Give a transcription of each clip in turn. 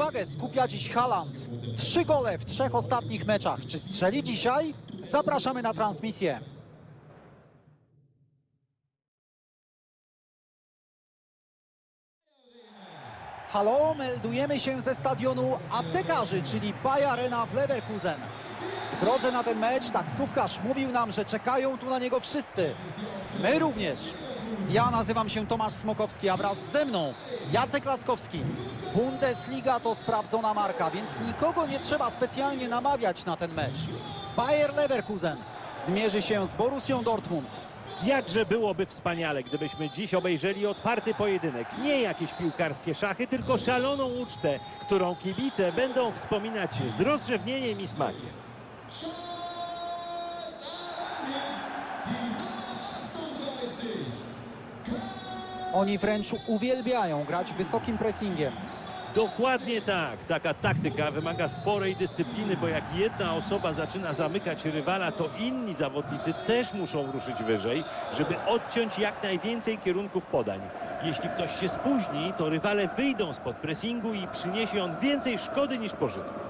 uwagę skupia dziś Haaland. Trzy gole w trzech ostatnich meczach. Czy strzeli dzisiaj? Zapraszamy na transmisję. Halo, meldujemy się ze stadionu aptekarzy, czyli Bayer Arena w Leverkusen. W drodze na ten mecz taksówkarz mówił nam, że czekają tu na niego wszyscy. My również. Ja nazywam się Tomasz Smokowski, a wraz ze mną Jacek Laskowski. Bundesliga to sprawdzona marka, więc nikogo nie trzeba specjalnie namawiać na ten mecz. Bayer Leverkusen zmierzy się z Borussią Dortmund. Jakże byłoby wspaniale, gdybyśmy dziś obejrzeli otwarty pojedynek. Nie jakieś piłkarskie szachy, tylko szaloną ucztę, którą kibice będą wspominać z rozrzewnieniem i smakiem. Oni wręcz uwielbiają grać wysokim pressingiem. Dokładnie tak. Taka taktyka wymaga sporej dyscypliny, bo jak jedna osoba zaczyna zamykać rywala, to inni zawodnicy też muszą ruszyć wyżej, żeby odciąć jak najwięcej kierunków podań. Jeśli ktoś się spóźni, to rywale wyjdą spod pressingu i przyniesie on więcej szkody niż pożytku.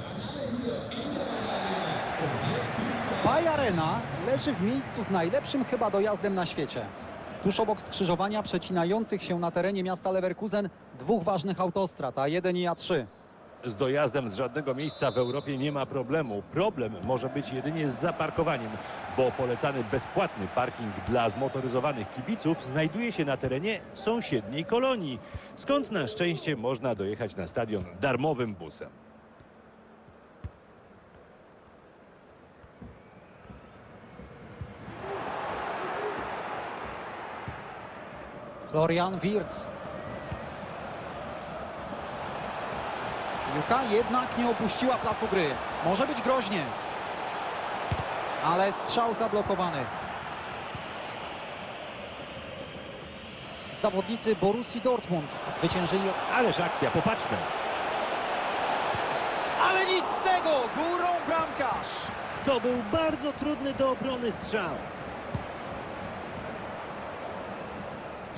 Baj Arena leży w miejscu z najlepszym chyba dojazdem na świecie. Tuż obok skrzyżowania przecinających się na terenie miasta Leverkusen dwóch ważnych autostrad, A1 i A3. Z dojazdem z żadnego miejsca w Europie nie ma problemu. Problem może być jedynie z zaparkowaniem, bo polecany bezpłatny parking dla zmotoryzowanych kibiców znajduje się na terenie sąsiedniej kolonii, skąd na szczęście można dojechać na stadion darmowym busem. Florian Wirtz. Juka jednak nie opuściła placu gry. Może być groźnie. Ale strzał zablokowany. Zawodnicy Borussii Dortmund zwyciężyli. Ależ akcja, popatrzmy. Ale nic z tego! Górą bramkarz! To był bardzo trudny do obrony strzał.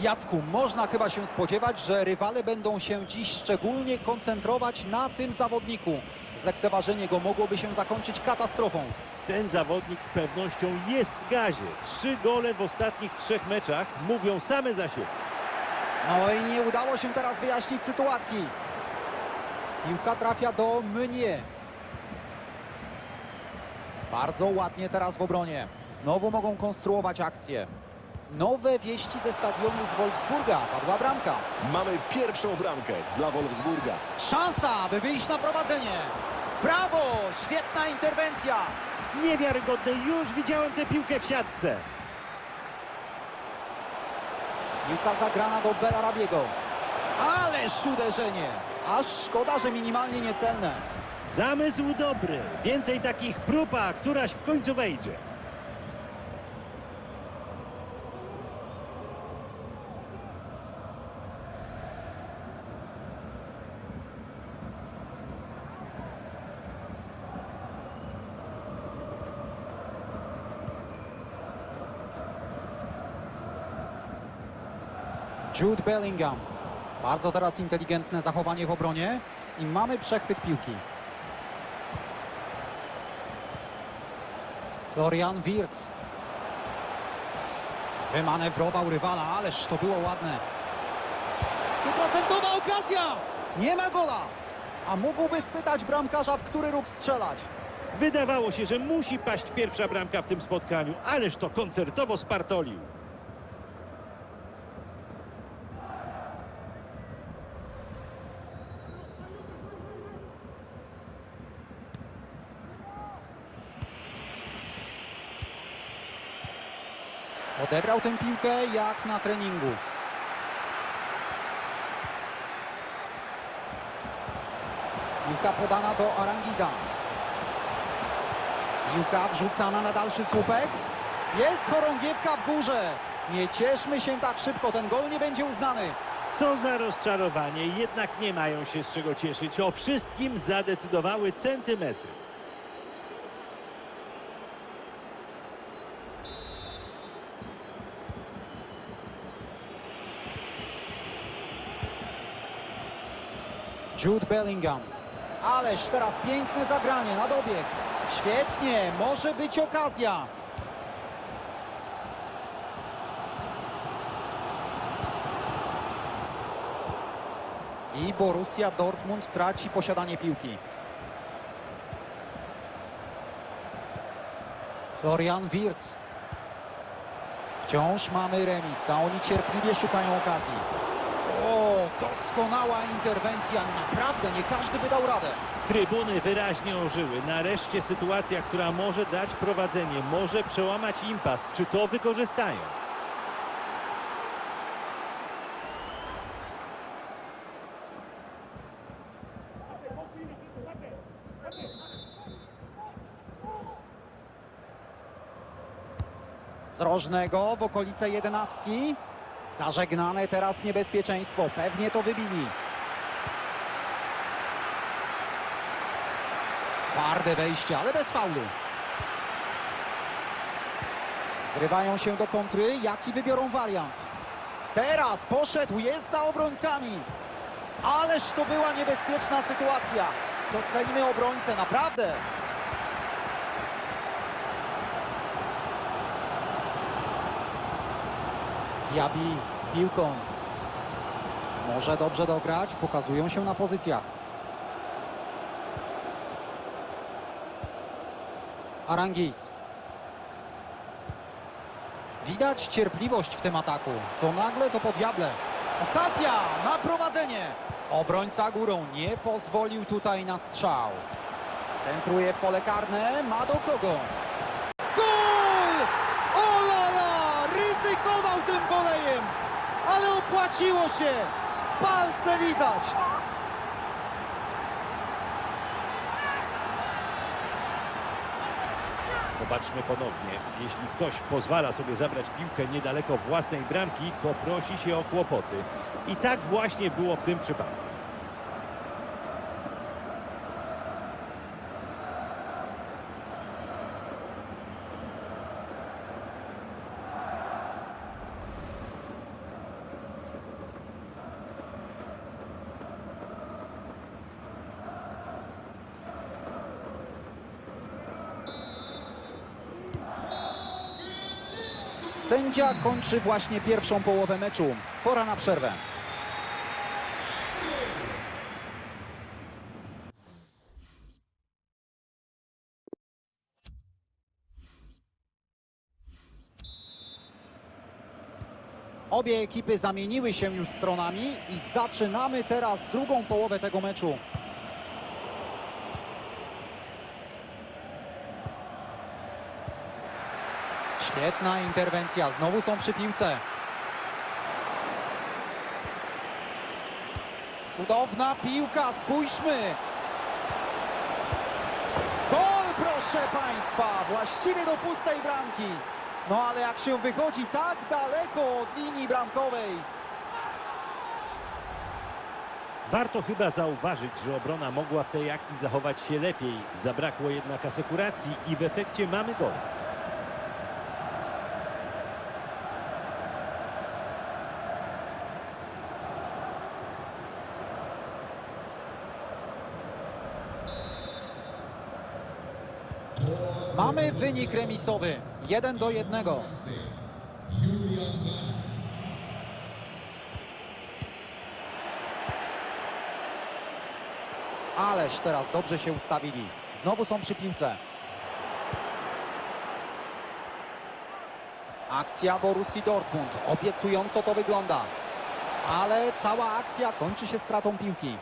Jacku, można chyba się spodziewać, że rywale będą się dziś szczególnie koncentrować na tym zawodniku. Zlekceważenie go mogłoby się zakończyć katastrofą. Ten zawodnik z pewnością jest w gazie. Trzy gole w ostatnich trzech meczach mówią same za siebie. No i nie udało się teraz wyjaśnić sytuacji. Piłka trafia do mnie. Bardzo ładnie teraz w obronie. Znowu mogą konstruować akcję. Nowe wieści ze stadionu z Wolfsburga. Padła bramka. Mamy pierwszą bramkę dla Wolfsburga. Szansa, by wyjść na prowadzenie. Brawo! Świetna interwencja. Niewiarygodne, już widziałem tę piłkę w siatce. Piłka zagrana do Belarabiego. Ależ uderzenie. Aż szkoda, że minimalnie niecelne. Zamysł dobry. Więcej takich prób, a któraś w końcu wejdzie. Jude Bellingham. Bardzo teraz inteligentne zachowanie w obronie i mamy przechwyt piłki. Florian Wirtz. Wymanewrował rywala, ależ to było ładne. Stuprocentowa okazja! Nie ma gola! A mógłby spytać bramkarza, w który róg strzelać. Wydawało się, że musi paść pierwsza bramka w tym spotkaniu, ależ to koncertowo spartolił. Odebrał tę piłkę jak na treningu. Piłka podana do Arangiza. Piłka wrzucana na dalszy słupek. Jest chorągiewka w górze. Nie cieszmy się tak szybko, ten gol nie będzie uznany. Co za rozczarowanie, jednak nie mają się z czego cieszyć. O wszystkim zadecydowały centymetry. Jude Bellingham. Ależ teraz piękne zagranie na dobieg. Świetnie, może być okazja. I Borussia Dortmund traci posiadanie piłki. Florian Wirtz. Wciąż mamy remis, a oni cierpliwie szukają okazji. Doskonała interwencja. Naprawdę nie każdy by dał radę. Trybuny wyraźnie ożyły. Nareszcie sytuacja, która może dać prowadzenie, może przełamać impas. Czy to wykorzystają? Z rożnego w okolice jedenastki. Zażegnane teraz niebezpieczeństwo. Pewnie to wybili. Twarde wejście, ale bez faulu. Zrywają się do kontry. Jaki wybiorą wariant? Teraz poszedł, jest za obrońcami. Ależ to była niebezpieczna sytuacja. Docenimy obrońcę, naprawdę. Diaby z piłką. Może dobrze dograć, pokazują się na pozycjach. Arangis. Widać cierpliwość w tym ataku. Co nagle to po diable. Okazja na prowadzenie. Obrońca górą nie pozwolił tutaj na strzał. Centruje w pole karne. Ma do kogo? Gol! Olala! Tym wolejem, ale opłaciło się! Palce lizać! Zobaczmy ponownie. Jeśli ktoś pozwala sobie zabrać piłkę niedaleko własnej bramki, to prosi się o kłopoty. I tak właśnie było w tym przypadku. Sędzia kończy właśnie pierwszą połowę meczu. Pora na przerwę. Obie ekipy zamieniły się już stronami i zaczynamy teraz drugą połowę tego meczu. Świetna interwencja, znowu są przy piłce. Cudowna piłka, spójrzmy. Gol, proszę Państwa, właściwie do pustej bramki. No ale jak się wychodzi tak daleko od linii bramkowej, Warto chyba zauważyć, że obrona mogła w tej akcji zachować się lepiej. Zabrakło jednak asekuracji i w efekcie mamy gol. Mamy wynik remisowy. 1 do 1. Ależ teraz dobrze się ustawili. Znowu są przy piłce. Akcja Borussii Dortmund. Obiecująco to wygląda. Ale cała akcja kończy się stratą piłki.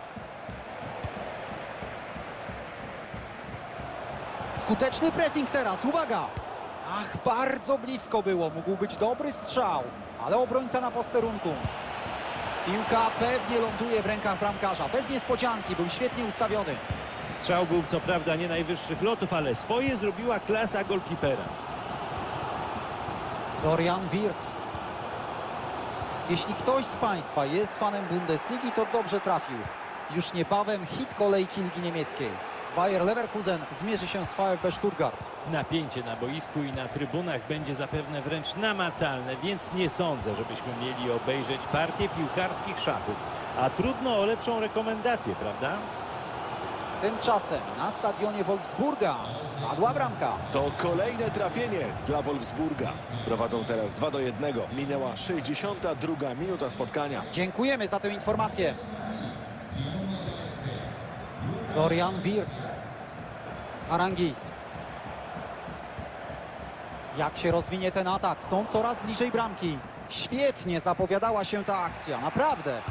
Skuteczny pressing teraz, uwaga! Ach, bardzo blisko było, mógł być dobry strzał, ale obrońca na posterunku. Piłka pewnie ląduje w rękach bramkarza. Bez niespodzianki, był świetnie ustawiony. Strzał był co prawda nie najwyższych lotów, ale swoje zrobiła klasa golkipera. Florian Wirtz. Jeśli ktoś z Państwa jest fanem Bundesligi, to dobrze trafił. Już niebawem hit kolejki Ligi Niemieckiej. Bayer Leverkusen zmierzy się z VfB Stuttgart. Napięcie na boisku i na trybunach będzie zapewne wręcz namacalne, więc nie sądzę, żebyśmy mieli obejrzeć partię piłkarskich szachów. A trudno o lepszą rekomendację, prawda? Tymczasem na stadionie Wolfsburga padła bramka. To kolejne trafienie dla Wolfsburga. Prowadzą teraz 2 do 1. Minęła 62 minuta spotkania. Dziękujemy za tę informację. Florian Wirtz. Arangis. Jak się rozwinie ten atak? Są coraz bliżej bramki. Świetnie zapowiadała się ta akcja, naprawdę.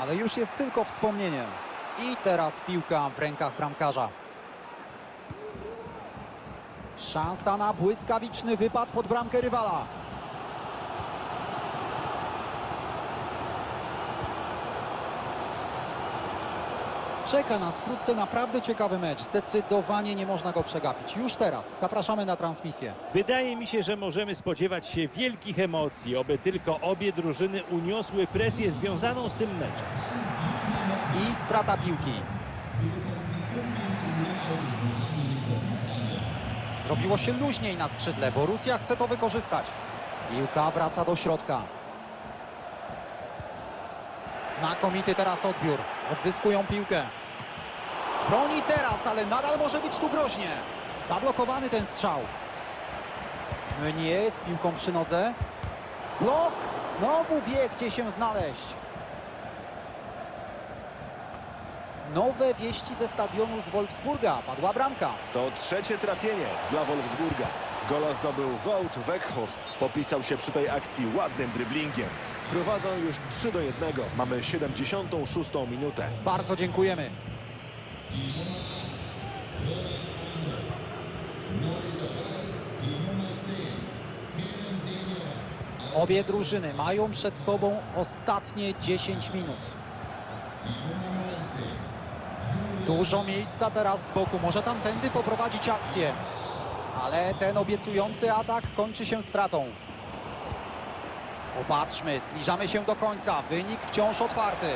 Ale już jest tylko wspomnieniem. I teraz piłka w rękach bramkarza. Szansa na błyskawiczny wypad pod bramkę rywala. Czeka nas wkrótce naprawdę ciekawy mecz. Zdecydowanie nie można go przegapić. Już teraz zapraszamy na transmisję. Wydaje mi się, że możemy spodziewać się wielkich emocji, oby tylko obie drużyny uniosły presję związaną z tym meczem. I strata piłki. Zrobiło się luźniej na skrzydle. Borussia chce to wykorzystać. Piłka wraca do środka. Znakomity teraz odbiór. Odzyskują piłkę. Broni teraz, ale nadal może być tu groźnie. Zablokowany ten strzał. Nie z piłką przy nodze. Blok. Znowu wie, gdzie się znaleźć. Nowe wieści ze stadionu z Wolfsburga. Padła bramka. To trzecie trafienie dla Wolfsburga. Gola zdobył Wout Weghorst. Popisał się przy tej akcji ładnym dryblingiem. Prowadzą już 3 do 1. Mamy 76 minutę. Bardzo dziękujemy. Obie drużyny mają przed sobą ostatnie 10 minut. Dużo miejsca teraz z boku. Może tamtędy poprowadzić akcję. Ale ten obiecujący atak kończy się stratą. Popatrzmy, zbliżamy się do końca. Wynik wciąż otwarty.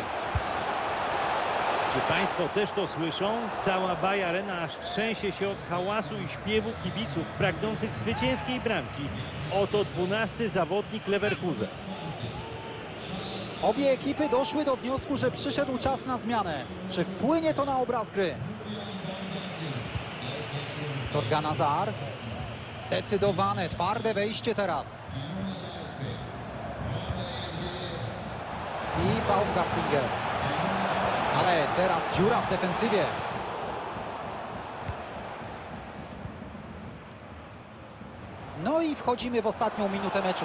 Czy Państwo też to słyszą? Cała Baja Arena aż trzęsie się od hałasu i śpiewu kibiców pragnących zwycięskiej bramki. Oto dwunasty zawodnik Leverkusen. Obie ekipy doszły do wniosku, że przyszedł czas na zmianę. Czy wpłynie to na obraz gry? Torgan Azar. Zdecydowane, twarde wejście teraz. I Baumgartlinger. Ale teraz dziura w defensywie. No i wchodzimy w ostatnią minutę meczu.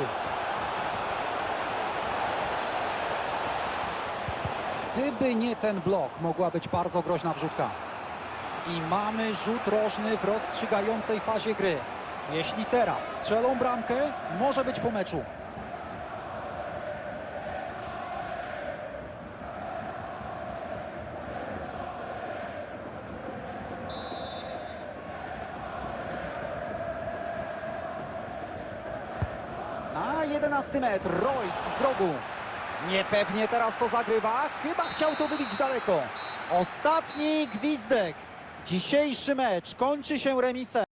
Gdyby nie ten blok, mogła być bardzo groźna wrzutka. I mamy rzut rożny w rozstrzygającej fazie gry. Jeśli teraz strzelą bramkę, może być po meczu. Na 11 metr, Royce z rogu. Niepewnie teraz to zagrywa. Chyba chciał to wybić daleko. Ostatni gwizdek. Dzisiejszy mecz kończy się remisem.